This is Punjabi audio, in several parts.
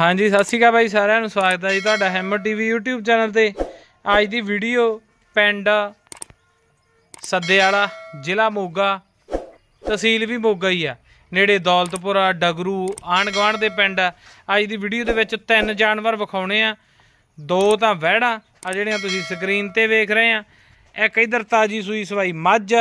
ਹਾਂਜੀ, ਸਤਿ ਸ਼੍ਰੀ ਅਕਾਲ ਬਾਈ ਸਾਰਿਆਂ ਨੂੰ, ਸਵਾਗਤ ਹੈ ਜੀ ਤੁਹਾਡਾ ਹੈਮਰ ਟੀਵੀ YouTube ਚੈਨਲ ਤੇ। ਅੱਜ ਦੀ ਵੀਡੀਓ ਪਿੰਡ ਸੱਦੇ ਵਾਲਾ ਜ਼ਿਲ੍ਹਾ ਮੋਗਾ, ਤਹਿਸੀਲ ਵੀ ਮੋਗਾ ਹੀ ਆ। ਨੇੜੇ ਦੌਲਤਪੁਰਾ, ਡਗਰੂ ਆਂਢ ਗੁਆਂਢ ਦੇ ਪਿੰਡ ਆ। ਅੱਜ ਦੀ ਵੀਡੀਓ ਦੇ ਵਿੱਚ ਤਿੰਨ ਜਾਨਵਰ ਵਿਖਾਉਣੇ ਆ। ਦੋ ਤਾਂ ਵਹਿੜਾਂ ਆ ਜਿਹੜੀਆਂ ਤੁਸੀਂ ਸਕਰੀਨ ਤੇ ਵੇਖ ਰਹੇ ਆ। ਇੱਕ ਇਧਰ ਤਾਜੀ ਸੂਈ ਸਵਾਈ ਮੱਝ,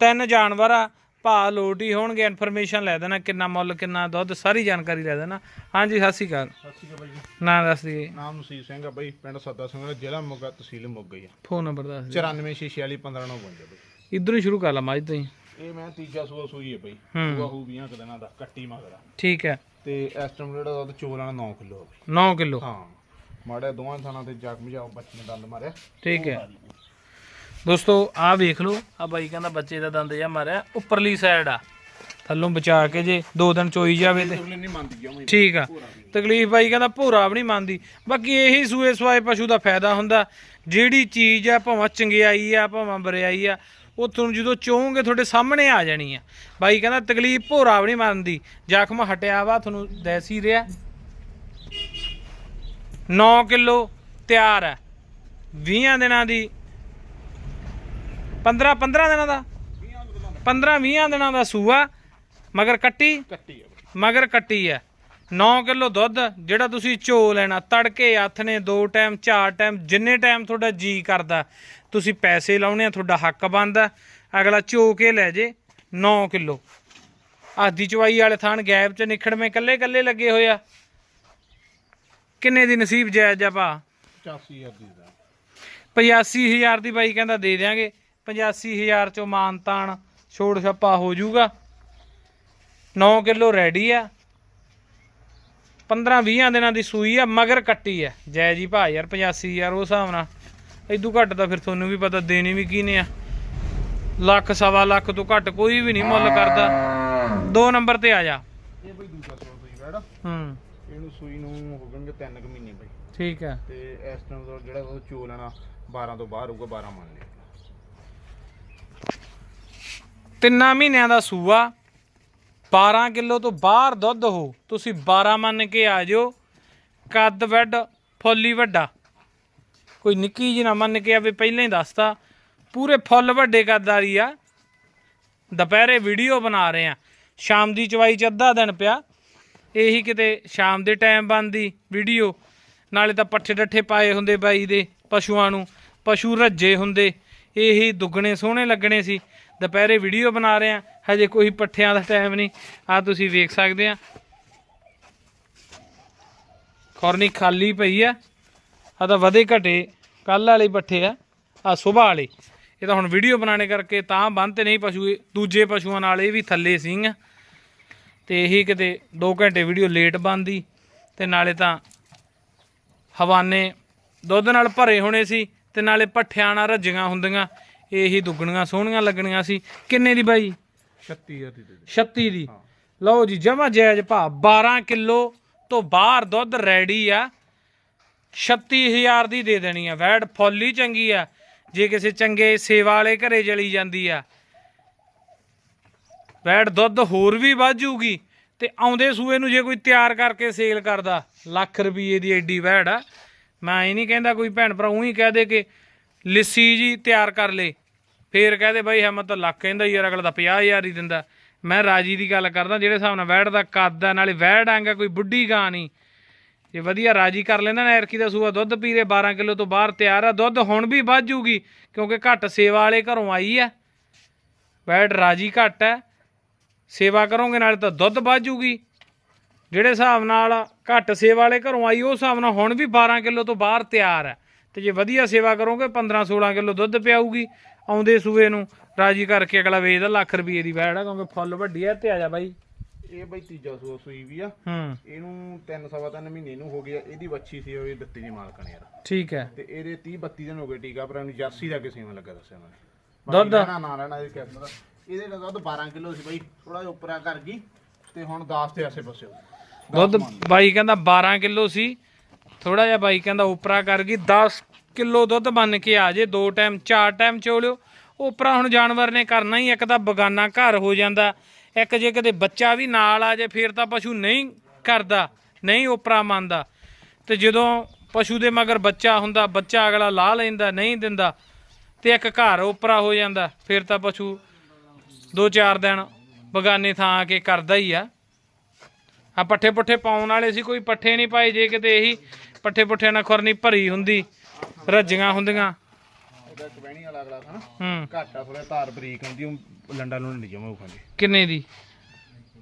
ਤਿੰਨ ਜਾਨਵਰ ਆ। ਭਾ ਲੋਟ ਹੀ ਹੋਣਗੇ ਇਨਫੋਰਮੇਸ਼ਨ ਲੈ ਦੇਣਾ ਕਿੰਨਾ ਮੁੱਲ ਕਿੰਨਾ ਦੁੱਧ ਸਾਰੀ ਜਾਣਕਾਰੀ ਲੈ ਦੇਣਾ। ਹਾਂਜੀ ਸਤਿ ਸ਼੍ਰੀ ਅਕਾਲ। ਸਤਿ ਸ਼੍ਰੀ ਅਕਾਲ ਬਾਈ ਜੀ। ਨਾਂ ਦੱਸ ਦਈਏ। ਨਾਮ ਨਸੀਬ ਸਿੰਘ ਆ ਬਾਈ ਪਿੰਡ ਸੱਦਾ ਸਿੰਘ ਜ਼ਿਲ੍ਹਾ ਮੋਗਾ ਤਹਿਸੀਲ ਮੋਗਾ ਹੀ ਆ। ਫੋਨ ਨੰਬਰ ਦੱਸ ਦਿਓ। 9446415952 ਬਾਈ। ਇਧਰੋਂ ਹੀ ਸ਼ੁਰੂ ਕਰ ਲਾ ਮੱਝ ਤੋਂ ਹੀ। ਇਹ ਮੈਂ ਤੀਜਾ ਸੂਆ ਸੂਈ ਹੈ ਬਾਈ। ਹੂੰ। ਸੂਆ ਹੂ 20 ਕੁ ਦਿਨਾਂ ਦਾ ਕੱਟੀ ਮਗਰਾ ਠੀਕ ਹੈ। ਤੇ ਐਸਟੀਮੇਟ ਦਾ ਦੁੱਧ ਚੋਲ ਵਾਲਾ 9 ਕਿਲੋ ਆ ਬਾਈ। 9 ਕਿਲੋ। ਹਾਂ। ਮਾੜਾ ਦੋਵਾਂ ਥਾਣਾ ਤੇ ਜ਼ਖਮ ਜਾਓ ਬੱਚੇ ਨੇ ਦੰਦ ਮਾਰਿਆ। ਠੀਕ ਹੈ। ਦੋਸਤੋ ਆਹ ਵੇਖ ਲਓ ਆ ਬਾਈ ਕਹਿੰਦਾ ਬੱਚੇ ਦਾ ਦੰਦ ਜਾਂ ਮਾਰਿਆ ਉੱਪਰਲੀ ਸਾਈਡ ਆ। ਥੱਲੋਂ ਬਚਾ ਕੇ ਜੇ ਦੋ ਦਿਨ ਚੋਈ ਜਾਵੇ ਤੇ। ਠੀਕ ਆ। ਤਕਲੀਫ ਬਾਈ ਕਹਿੰਦਾ ਭੋਰਾ ਵੀ ਨਹੀਂ ਮੰਨਦੀ। ਬਾਕੀ ਇਹੀ ਸੂਏ ਸਵਾਏ ਪਸ਼ੂ ਦਾ ਫਾਇਦਾ ਹੁੰਦਾ। ਜਿਹੜੀ ਚੀਜ਼ ਆ ਭਾਵੇਂ ਚੰਗਿਆਈ ਆ ਭਾਵੇਂ ਬਰਿਆਈ ਆ ਉਹ ਤੁਹਾਨੂੰ ਜਦੋਂ ਚੋਹੋਗੇ ਤੁਹਾਡੇ ਸਾਹਮਣੇ ਆ ਜਾਣੀ ਆ। ਬਾਈ ਕਹਿੰਦਾ ਤਕਲੀਫ ਭੋਰਾ ਵੀ ਨਹੀਂ ਮੰਨਦੀ। ਜ਼ਖਮ ਹਟਿਆ ਵਾ ਤੁਹਾਨੂੰ ਦੱਸ ਰਿਹਾ। 9 ਕਿਲੋ ਤਿਆਰ ਹੈ 20 ਦਿਨਾਂ ਦੀ 15 15 ਦਿਨਾਂ ਦਾ। 15 20 ਦਿਨਾਂ ਦਾ ਸੂਆ ਮਗਰ ਕੱਟੀ। ਮਗਰ ਕੱਟੀ ਹੈ 9 ਕਿਲੋ ਦੁੱਧ ਜਿਹੜਾ ਤੁਸੀਂ ਝੋ ਲੈਣਾ ਤੜਕੇ ਨੇ ਦੋ ਟਾਈਮ ਚਾਰ ਟਾਈਮ ਜਿੰਨੇ ਟਾਈਮ ਤੁਹਾਡਾ ਜੀ ਕਰਦਾ ਤੁਸੀਂ ਪੈਸੇ ਲਾਉਣੇ ਆ ਤੁਹਾਡਾ ਹੱਕ ਬਣਦਾ। ਅਗਲਾ ਝੋ ਕੇ ਲੈ ਜੇ 9 ਕਿਲੋ। ਆਦੀ ਚਵਾਈ ਵਾਲੇ ਥਾਣ ਗੈਪ ਚ ਨਿਖੜਵੇਂ ਕੱਲੇ ਕੱਲੇ ਲੱਗੇ ਹੋਏ ਆ। ਕਿੰਨੇ ਦੀ ਨਸੀਬ ਜਾਇਜ਼ ਆ ਭਾ? 85000 ਦੀ। ਦਾ 85000 ਦੀ ਬਾਈ ਕਹਿੰਦਾ ਦੇ ਦਿਆਂਗੇ। 85000 ਚੋਂ ਮਾਨਤਾਨ ਛੋੜ ਛੱਪਾ ਹੋ ਜਾਊਗਾ। 9 ਕਿਲੋ ਰੈਡੀ ਆ। 15 20 ਦਿਨਾਂ ਦੀ ਸੂਈ ਆ ਮਗਰ ਕੱਟੀ ਆ। ਜੈ ਜੀ ਭਾ ਯਾਰ 85000 ਉਸ ਹਿਸਾਬ ਨਾਲ। ਇਦੋਂ ਘੱਟ ਤਾਂ ਫਿਰ ਤੁਹਾਨੂੰ ਵੀ ਪਤਾ ਦੇਣੀ ਵੀ ਕਿਹਨੇ ਆ। ਲੱਖ ਸਵਾ ਲੱਖ ਤੋਂ ਘੱਟ ਕੋਈ ਵੀ ਨਹੀਂ ਮੁੱਲ ਕਰਦਾ। ਦੋ ਨੰਬਰ ਤੇ ਆ ਜਾ। ਇਹ ਬਾਈ ਦੂਜਾ ਸੂਈ ਬੈੜਾ ਹੂੰ। ਇਹਨੂੰ ਸੂਈ ਨੂੰ ਹੋ ਗਣਗੇ 3 ਕੁ ਮਹੀਨੇ ਬਾਈ। ਠੀਕ ਆ। ਤੇ ਇਸ ਟਾਈਮ ਜਿਹੜਾ ਉਹ ਚੋਲ ਲੈਣਾ 12 ਤੋਂ ਬਾਹਰ ਹੋਊਗਾ 12 ਮੰਨ ਲਿਓ ਤਿੰਨਾਂ ਮਹੀਨਿਆਂ ਦਾ ਸੂਆ 12 ਕਿਲੋ ਤੋਂ ਬਾਹਰ ਦੁੱਧ ਹੋ, ਤੁਸੀਂ 12 ਮੰਨ ਕੇ ਆ ਜਿਓ। ਕੱਦ ਵੱਡ ਫੁੱਲੀ ਵੱਡਾ। ਕੋਈ ਨਿੱਕੀ ਜਿਹੀ ਨਾ ਮੰਨ ਕੇ ਆਵੇ, ਪਹਿਲਾਂ ਹੀ ਦੱਸਤਾ। ਪੂਰੇ ਫੁੱਲ ਵੱਡੇ ਕੱਦਾਰੀ ਆ। ਦੁਪਹਿਰੇ ਵੀਡੀਓ ਬਣਾ ਰਹੇ ਆ। ਸ਼ਾਮ ਦੀ ਚਵਾਈ ਚ ਅੱਧਾ ਦਿਨ ਪਿਆ। ਇਹੀ ਕਿਤੇ ਸ਼ਾਮ ਦੇ ਟਾਈਮ ਬੰਦੀ ਵੀਡੀਓ ਨਾਲੇ ਤਾਂ ਪੱਠੇ ਡੱਠੇ ਪਾਏ ਹੁੰਦੇ ਬਾਈ ਦੇ ਪਸ਼ੂਆਂ ਨੂੰ। ਪਸ਼ੂ ਰੱਜੇ ਹੁੰਦੇ। ਇਹੀ ਦੁੱਗਣੇ ਸੋਹਣੇ ਲੱਗਣੇ ਸੀ। ਦੁਪਹਿਰੇ ਵੀਡੀਓ ਬਣਾ ਰਹੇ ਆ ਹਜੇ ਕੋਈ ਪੱਠਿਆਂ ਦਾ ਟਾਈਮ ਨਹੀਂ। ਆ ਤੁਸੀਂ ਵੇਖ ਸਕਦੇ ਆ ਖੌਰਨੀ ਖਾਲੀ ਪਈ ਆ। ਆ ਤਾਂ ਵਧੇ ਘਟੇ। ਕੱਲ ਵਾਲੇ ਪੱਠੇ ਆ। ਆ ਸੁਬਾਹ ਵਾਲੇ। ਇਹ ਤਾਂ ਹੁਣ ਵੀਡੀਓ ਬਣਾਣੇ ਕਰਕੇ ਤਾਂ ਬੰਨ ਤੇ ਨਹੀਂ ਪਸ਼ੂ ਦੂਜੇ ਪਸ਼ੂਆਂ ਨਾਲ ਇਹ ਵੀ ਥੱਲੇ ਸਿੰਘ ਤੇ ਇਹੀ ਕਿਤੇ 2 ਘੰਟੇ ਵੀਡੀਓ ਲੇਟ ਬੰਦੀ ਤੇ ਨਾਲੇ ਤਾਂ ਹਵਾਨੇ ਦੁੱਧ ਨਾਲ ਭਰੇ ਹੋਣੇ ਸੀ। ਤੇ ਨਾਲੇ ਪੱਠਿਆਂ ਨਾਲ ਰੱਜੀਆਂ ਹੁੰਦੀਆਂ। ਇਹੀ ਦੁੱਗਣੀਆਂ ਸੋਹਣੀਆਂ ਲੱਗਣੀਆਂ ਸੀ। ਕਿੰਨੇ ਦੀ ਬਾਈ? 36000 ਦੀ ਦੇ ਦੇ 36 ਦੀ। ਲਓ ਜੀ ਜਮਾ ਜਾਇਜ਼ ਭਾ 12 ਕਿਲੋ ਤੋਂ ਬਾਹਰ ਦੁੱਧ ਰੈਡੀ ਆ। 36000 ਦੀ ਦੇ ਦੇਣੀ ਆ। ਵੈੜ ਫੁੱਲ ਚੰਗੀ ਆ। ਜੇ ਕਿਸੇ ਚੰਗੇ ਸੇਵਾ ਵਾਲੇ ਘਰੇ ਚਲੀ ਜਾਂਦੀ ਆ। ਵੈੜ ਦੁੱਧ ਹੋਰ ਵੀ ਵੱਧ ਜਾਊਗੀ ਤੇ ਆਉਂਦੇ ਸੂਏ ਨੂੰ ਜੇ ਕੋਈ ਤਿਆਰ ਕਰਕੇ ਸੇਲ ਕਰਦਾ ਲੱਖ ਰੁਪਏ ਦੀ ਐਡੀ ਵੈੜ ਆ। ਮੈਂ ਇਹ ਨਹੀਂ ਕਹਿੰਦਾ ਕੋਈ ਭੈਣ ਭਰਾ ਉਹੀ ਕਹਿ ਦੇ ਕਿ ਲਿੱਸੀ ਜੀ ਤਿਆਰ ਕਰ ਲੇ। ਫੇਰ ਕਹਦੇ ਬਾਈ ਹਮਤ ਤਾਂ ਲੱਖ ਕਹਿੰਦਾ ਯਾਰ, ਅਗਲਾ ਤਾਂ 50000 ਹੀ ਦਿੰਦਾ। ਮੈਂ ਰਾਜੀ ਦੀ ਗੱਲ ਕਰਦਾ, ਜਿਹੜੇ ਹਿਸਾਬ ਨਾਲ ਵੈੜ ਦਾ ਕੱਦ ਆ, ਨਾਲੇ ਵੈੜ ਆਂਗਾ ਕੋਈ ਬੁੱਢੀ ਗਾਂ ਨਹੀਂ। ਜੇ ਵਧੀਆ ਰਾਜੀ ਕਰ ਲੈਂਦਾ ਨਾ ਐਰਕੀ ਦਾ ਸੂਆ ਦੁੱਧ ਪੀਰੇ 12 ਕਿਲੋ ਤੋਂ ਬਾਹਰ ਤਿਆਰ ਆ, ਦੁੱਧ ਹੁਣ ਵੀ ਵੱਧ ਜੂਗੀ, ਕਿਉਂਕਿ ਘੱਟ ਸੇਵਾ ਵਾਲੇ ਘਰੋਂ ਆਈ ਆ। ਵੈੜ ਰਾਜੀ ਘੱਟ ਹੈ ਸੇਵਾ ਕਰੋਗੇ, ਨਾਲੇ ਤਾਂ ਦੁੱਧ ਵੱਧ ਜੂਗੀ। ਜਿਹੜੇ ਹਿਸਾਬ ਨਾਲ ਘੱਟ ਸੇਵਾ ਵਾਲੇ ਘਰੋਂ ਆਈ, ਉਹ ਹਿਸਾਬ ਨਾਲ ਹੁਣ ਵੀ 12 ਕਿਲੋ ਤੋਂ ਬਾਹਰ ਤਿਆਰ ਹੈ ਤੇ ਜੇ ਵਧੀਆ ਸੇਵਾ ਕਰੋਗੇ 15 16 ਕਿਲੋ ਦੁੱਧ ਪਿਆਊਗੀ ਆਉਂਦੇ ਸੂਏ ਨੂੰ ਰਾਜੀ ਕਰਕੇ ਅਗਲਾ ਵੇਚਦਾ ਲੱਖ ਰੁਪਏ ਦੀ ਵੈੜ ਆ ਕਿਉਂਕਿ ਫੁੱਲ ਵੱਡੀ ਹੈ ਤੇ ਆ ਜਾ ਬਾਈ। ਇਹ ਬਾਈ ਤੀਜਾ ਸੂਆ ਸੂਈ ਵੀ ਆ। ਹੂੰ। ਇਹਨੂੰ 3 ਸਵਾ ਤਿੰਨ ਮਹੀਨੇ ਨੂੰ ਹੋ ਗਿਆ ਇਹਦੀ ਵੱਛੀ ਸੀ ਉਹ ਦਿੱਤੀ ਨਹੀਂ ਮਾਲਕ ਨੇ ਯਾਰ। ਠੀਕ ਹੈ। ਤੇ ਇਹਦੇ 30 32 ਦਿਨ ਹੋ ਗਏ ਟੀਕਾ ਪਰ ਇਹਨੂੰ ਜਰਸੀ ਦਾ ਕਿਸੇ ਨੂੰ ਲੱਗਾ ਦੱਸਿਆ ਮੈਂ ਦੁੱਧ? ਨਾ ਨਾ ਰਹਿਣਾ ਇਹ ਕਿਸਮ ਦਾ। ਇਹਦੇ ਦਾ ਦੁੱਧ 12 ਕਿਲੋ ਸੀ ਬਾਈ ਥੋੜਾ ਜਿਹਾ ਉੱਪਰਾਂ ਕਰ ਗਈ ਤੇ ਹੁਣ 10 ਤੇ ਆਸੇ ਪਾਸੇ। ਦੁੱਧ ਬਾਈ ਕਹਿੰਦਾ 12 ਕਿਲੋ ਸੀ ਥੋੜਾ ਜਿਹਾ ਬਾਈ ਕਹਿੰਦਾ ਉਪਰਾ ਕਰ ਗਈ 10 ਕਿਲੋ ਦੁੱਧ ਬਣ ਕੇ ਆ ਜੇ, ਦੋ ਟਾਈਮ, ਚਾਰ ਟਾਈਮ ਚੋਲਿਓ। ਉਪਰਾ ਹੁਣ ਜਾਨਵਰ ਨੇ ਕਰਨਾ ਹੀ, ਇੱਕ ਤਾਂ ਬਗਾਨਾ ਘਰ ਹੋ ਜਾਂਦਾ। ਇੱਕ ਜੇ ਕਦੇ ਬੱਚਾ ਵੀ ਨਾਲ ਆ ਜੇ, ਫਿਰ ਤਾਂ ਪਸ਼ੂ ਨਹੀਂ ਕਰਦਾ, ਨਹੀਂ ਉਪਰਾ ਮੰਨਦਾ। ਤੇ ਜਦੋਂ ਪਸ਼ੂ ਦੇ ਮਗਰ ਬੱਚਾ ਹੁੰਦਾ, ਬੱਚਾ ਅਗਲਾ ਲਾ ਲੈਂਦਾ, ਨਹੀਂ ਦਿੰਦਾ, ਤੇ ਇੱਕ ਘਰ ਉਪਰਾ ਹੋ ਜਾਂਦਾ, ਫਿਰ ਤਾਂ ਪਸ਼ੂ ਦੋ ਚਾਰ ਦਿਨ ਬਗਾਨੇ ਥਾਂ ਆ ਕੇ ਕਰਦਾ ਹੀ ਆ। ਆ ਪੱਠੇ ਪੁੱਠੇ ਪਾਉਣ ਵਾਲੇ ਸੀ, ਕੋਈ ਪੱਠੇ ਨਹੀਂ ਪਾਏ, ਜੇ ਕਿਤੇ ਇਹੀ ਪੱਠੇ ਪੁੱਠਿਆਂ ਨਾਲ ਖੁਰਨੀ ਭਰੀ ਹੁੰਦੀ ਰੱਜੀਆਂ ਹੁੰਦੀਆਂ। ਇਹਦਾ ਕਵੈਣੀ ਵਾਲਾ ਅਗਲਾ ਥਾ ਨਾ ਹੂੰ। ਘੱਟ ਆ ਥੋੜਾ ਧਾਰ ਬਰੀਕ ਹੁੰਦੀ ਉਹ ਲੰਡਾ ਨੂੰ ਨਹੀਂ ਜਮਾ ਖਾਂਦੇ ਕਿੰਨੇ ਦੀ?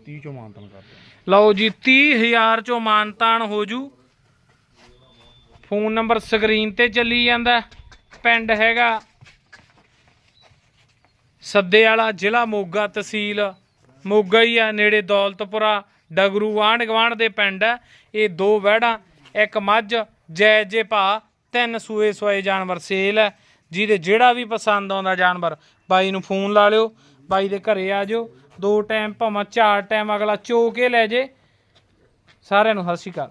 30 ਚੋਂ ਮਾਨਤਨ ਕਰਦੇ ਲਓ ਜੀ 30000 ਚੋਂ ਮਾਨਤਾਨ ਹੋ ਜੂ। ਫੋਨ ਨੰਬਰ ਸਕਰੀਨ ਤੇ ਚੱਲੀ ਜਾਂਦਾ ਪਿੰਡ ਹੈਗਾ ਸੱਦੇ ਵਾਲਾ ਜ਼ਿਲ੍ਹਾ ਮੋਗਾ ਤਹਿਸੀਲ। ਮੋਗਾ ਹੀ ਆ ਨੇੜੇ ਦੌਲਤਪੁਰਾ ਡਗਰੂ ਆਂਢ ਗਵਾਂਢ ਦੇ ਪਿੰਡ ਆ। ਇਹ ਦੋ ਵਹਿੜਾਂ ਇੱਕ ਮੱਝ, ਜੈ ਜੇ ਭਾ, ਤਿੰਨ ਸੂਏ ਸੋਏ ਜਾਨਵਰ ਸੇਲ ਹੈ। ਜਿਹਦੇ ਜਿਹੜਾ ਵੀ ਪਸੰਦ ਆਉਂਦਾ ਜਾਨਵਰ, ਬਾਈ ਨੂੰ ਫੋਨ ਲਾ ਲਿਓ, ਬਾਈ ਦੇ ਘਰੇ ਆ ਜਾਓ। ਦੋ ਟਾਈਮ, ਭਾਵੇਂ ਚਾਰ ਟਾਈਮ ਅਗਲਾ ਚੋ ਕੇ ਲੈ ਜੇ। ਸਾਰਿਆਂ ਨੂੰ ਸਤਿ ਸ਼੍ਰੀ ਅਕਾਲ।